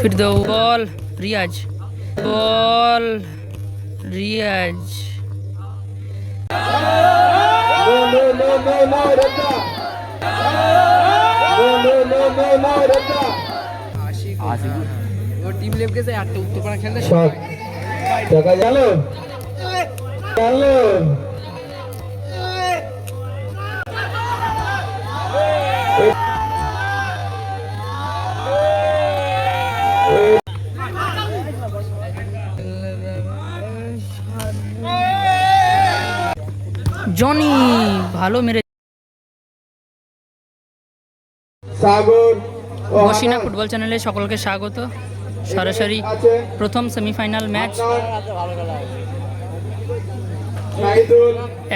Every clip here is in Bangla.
फिर दो बॉल रियाज बॉल रियाज No, no, no, no, no, Rata. No, no, no, no, no, Rata. ও টিম লেভ গেছে আটটা উত্তরপাড়া খেলতে শট দেখা গেল গেল জনি ভালো মেরে মসিনা ফুটবল চ্যানেলে সকলকে স্বাগত। সরাসরি প্রথম সেমিফাইনাল ম্যাচ।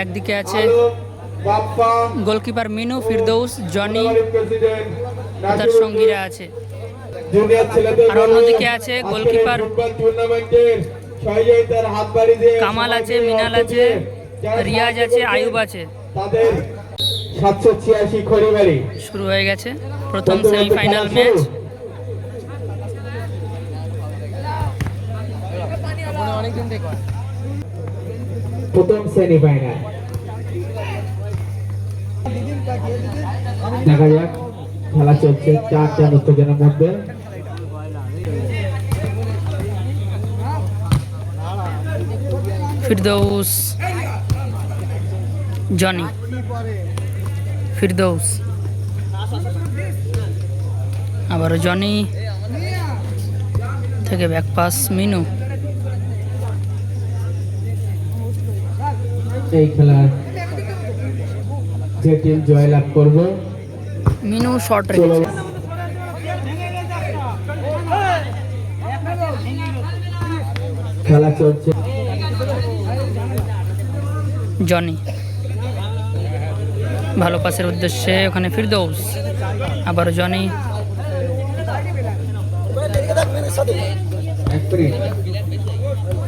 একদিকে আছে গোলকিপার মিনু ফিরদৌস জনি তার সঙ্গীরা আছে। আর অন্যদিকে আছে গোলকিপার কামাল আছে মিনাল আছে। রিয়াজ আছে আয়ুব আছে। তাদের সাতশো ছিয়াশি খড়িবাড়ি শুরু হয়ে গেছে প্রথম সেমিফাইনাল ম্যাচ প্রথম সেমিফাইনাল দেখা যাক খেলা চলছে চার চার উত্তেজনার মধ্যে। ফিরদৌস জনি। ফিরদৌস। আবারও জনি। থেকে ব্যাক পাস মিনু। এই খেলার যে টিম জয়লাভ করবে। মিনু শর্ট রেখেছে। খেলা চলছে। জনি। ভালো পাসের উদ্দেশ্যে ওখানে ফিরদৌস। আবারও জনি।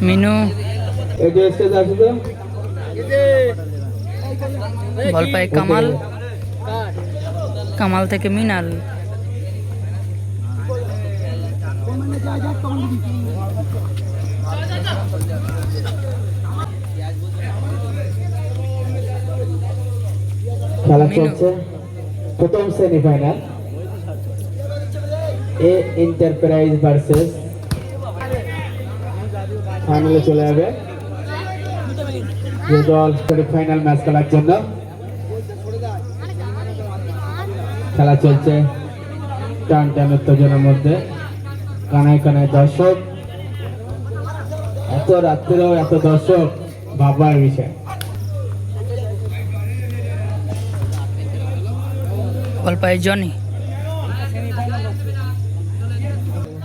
মিনু। বল পায় কামাল। কামাল থেকে মিনাল। খেলা চলছে। প্রথম সেমিফাইনাল এ এন্টারপ্রাইজ ভার্সেস ফাইনালে চলে যাবে। যে দল সেমিফাইনাল ম্যাচ খেলার জন্য। খেলা চলছে টান টান উত্তেজনার মধ্যে। কানায় কানায় দর্শক। এত রাত্রেও এত দর্শক ভাববার বিষয়। পায় জনি।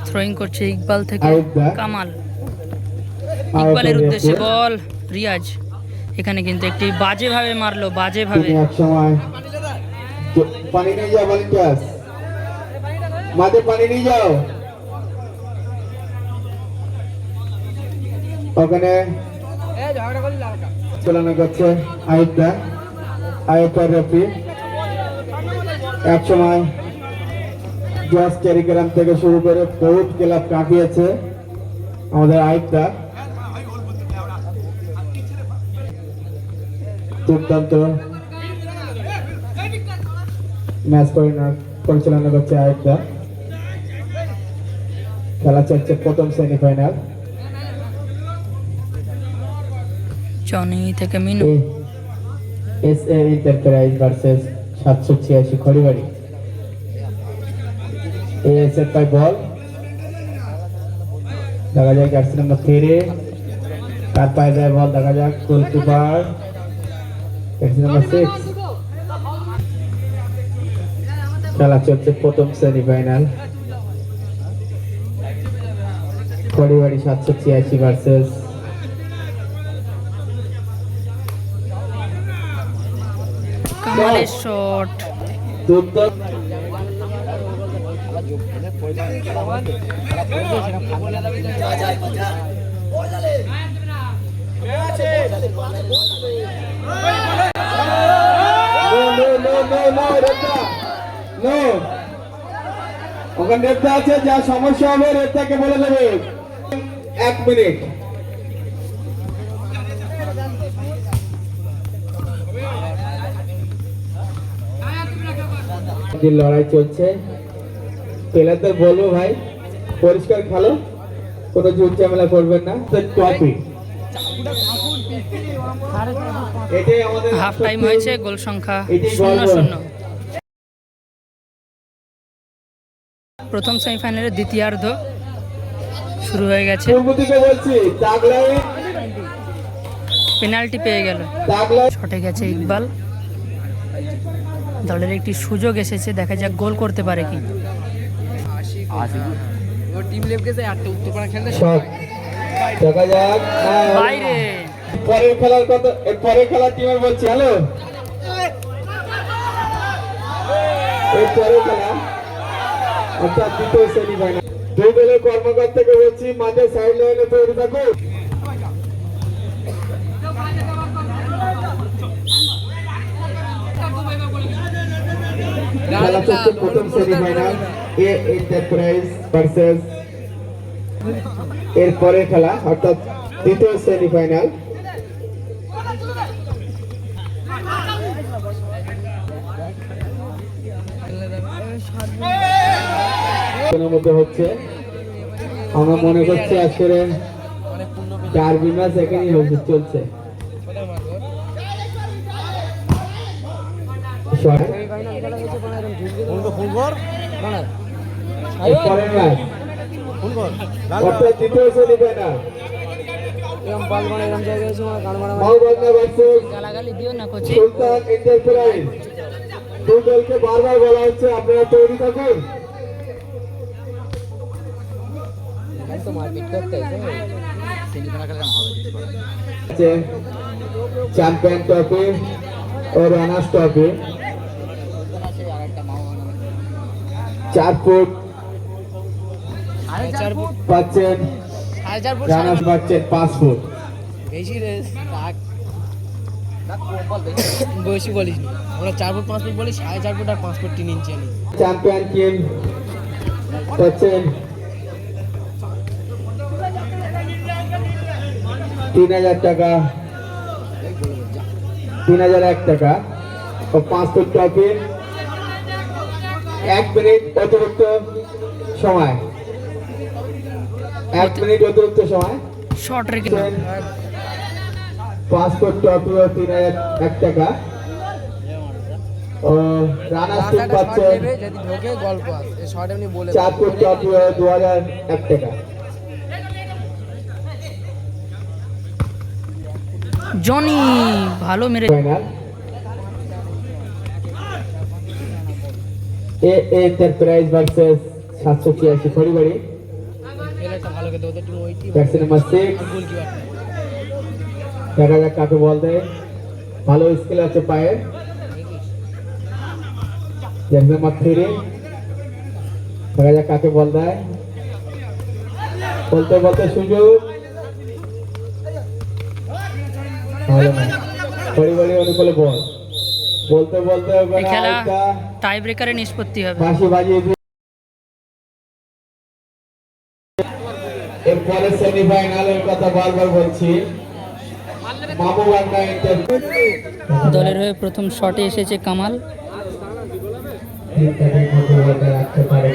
থ্রোয়িং করছে ইকবাল থেকে কামাল। ইকবালের উদ্দেশ্যে। বল রিয়াজ। এখানে কিন্তু একটি বাজে ভাবে মারলো বাজে ভাবে পানি নিয়ে যাও ভলেন্টিয়ার্স মাঠে পানি নিয়ে যাও। ওখানে চালানো করছে আয়ুক্তা আয়ুক্তার রেফি এক সময় জজ ক্যারিগ্রাম থেকে শুরু করে বহুত ক্লাব কাঁপিয়েছে আমাদের আয়ুক্তা দুর্দান্ত ম্যাচ পরিচালনা পরিচালনা করছে আয়ুক্তা খেলা চলছে প্রথম সেমিফাইনাল। জনি থেকে Minu. S A enterprise versus. সাতশো ছিয়াশি খড়িবাড়ি। এস এর পাই বল দেখা যায় জার্সি নাম্বার তার পায়ে যায় বল দেখা যাক গোলকিপার জার্সি সিক্স খেলা চলছে প্রথম সেমিফাইনাল খড়িবাড়ি সাতশো ছিয়াশি ভার্সেস কামালের শট. ওখানে রেফটা আছে যা সমস্যা হবে রেফটাকে বলে দেবে এক মিনিট যে লড়াই চলছে প্লেয়ারদের বলব ভাই পরিষ্কার খেলো কোনো জোর ঝামেলা করবেন না। এটাই আমাদের হাফ টাইম হয়েছে গোল সংখ্যা শূন্য শূন্য। প্রথম সেমিফাইনালের দ্বিতীয়ার্ধ শুরু হয়ে গেছে। পেনাল্টি পেয়ে গেল। ছটে গেছে ইকবাল। দলের একটি সুযোগ এসেছে দেখা যাক গোল করতে পারে কি। ও টিম লেফট গেছে আটটা উত্তরপাড়া খেলতে শট দেখা যাক বাইরে। পরের খেলার কথা পরের খেলার টিমের বলছি হ্যালো? এর পরের খেলা অর্থাৎ দ্বিতীয় সেমিফাইনাল। দুই দলের কর্মকর্তাকে বলছি মাঝে সাইড লাইনে তৈরি থাকুন। খেলা চলছে প্রথম সেমিফাইনাল এ এন্টারপ্রাইজ ভার্সেস এর পরের খেলা অর্থাৎ দ্বিতীয় সেমিফাইনাল এর মধ্যে হচ্ছে আমরা মনে করছি আজকের ডার্বি ম্যাচ এখানেই হচ্ছে চলছে। Shot. এর পরের ম্যাচ অর্থাৎ দ্বিতীয় সেমিফাইনাল এরকম বল মানে এরকম জায়গায় এসে গান মারা মহাবান্ধা ভার্সেস গালাগালি দিও না কোচি। সুলতান এন্টারপ্রাইজ দুই দলকে বারবার বলা হচ্ছে আপনারা তৈরি থাকুন। তো মারপিট করতে চ্যাম্পিয়ন ট্রফি ও রানার্স ট্রফি চার ফুট। পাচ্ছেন। ফুট পাচ্ছেন পাঁচ ফুট। বেশি রে বেশি বলিস আমরা চার ফুট পাঁচ ফুট বলি সাড়ে চার ফুট আর পাঁচ ফুট তিন ইঞ্চি আনি চ্যাম্পিয়ন টিম পাচ্ছেন। তিন হাজার টাকা। তিন হাজার এক টাকা। ও পাঁচ ফুট ট্রফি এক মিনিট অতিরিক্ত সময়। এক মিনিট অতিরিক্ত সময়। শর্ট রেখে ট্রফি ও তিন হাজার এক টাকা। ও রানার্স টিম পাচ্ছেন যদি ঢোকে গল্প আছে। শর্ট এমনি বলে চার ফুট দু হাজার এক টাকা। জনি ভালো মেরে এ এন্টারপ্রাইজ ভার্সেস সাতশো ছিয়াশি খড়িবাড়ি। ব্যাটসম্যান নাম্বার সিক্স দেখা যাক কাকে বল দেয়। ভালো স্কিল আছে পায়ের। দেখা যাক কাকে বল দেয়। বলতে বলতে সুযোগ। খড়িবাড়ি অনুকূলে বল বলতে বলতে এই খেলা টাই ব্রেকারে নিষ্পত্তি হবে। বাঁশি বাজিয়ে দিয়ে এরপরে সেমিফাইনালের কথা বারবার বলছি। দলের হয়ে প্রথম শটে এসেছে কামাল। রাখতে পারে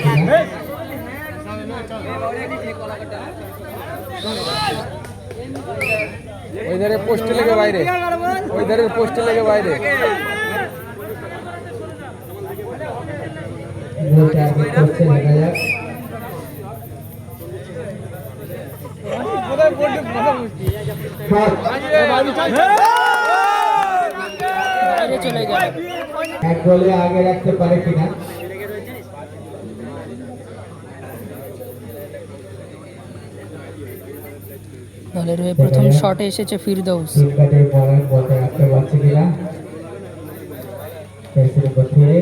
ওই ধারে পোস্টে লেগে বাইরে। ওই ধারে পোস্টে লেগে বাইরে। এক গোলে আগে রাখতে পারে কিনা দলের হয়ে প্রথম শটে এসেছে ফিরদৌস রাখতে পারছে কিনা পেন্সিলের বসিয়ে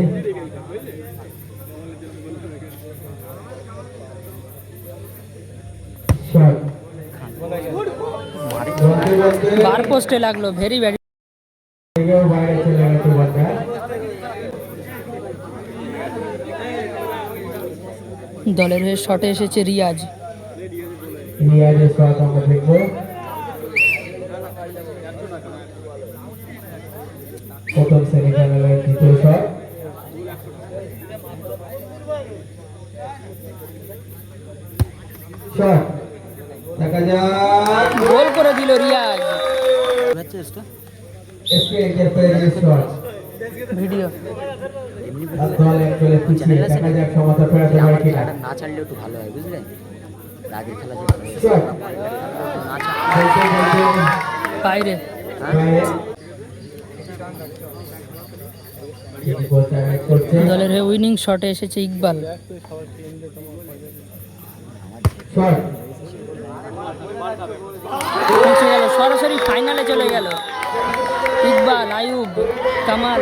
শট বলতে বার পোস্টে লাগল ভেরি বলটা দলের হয়ে শটে এসেছে রিয়াজ। রিয়াজের শট আমরা দেখব প্রথম সেমিফাইনালের দ্বিতীয় শট শট দেখা যাক। গোল করে দিল রিয়াজ। ভিডিও না ছাড়লেও একটু ভালো হয় বুঝলে আগের খেলা বাইরে দলের হয়ে উইনিং শটে এসেছে ইকবাল। শট সরাসরি ফাইনালে চলে গেল। ইকবাল আয়ুব কামাল।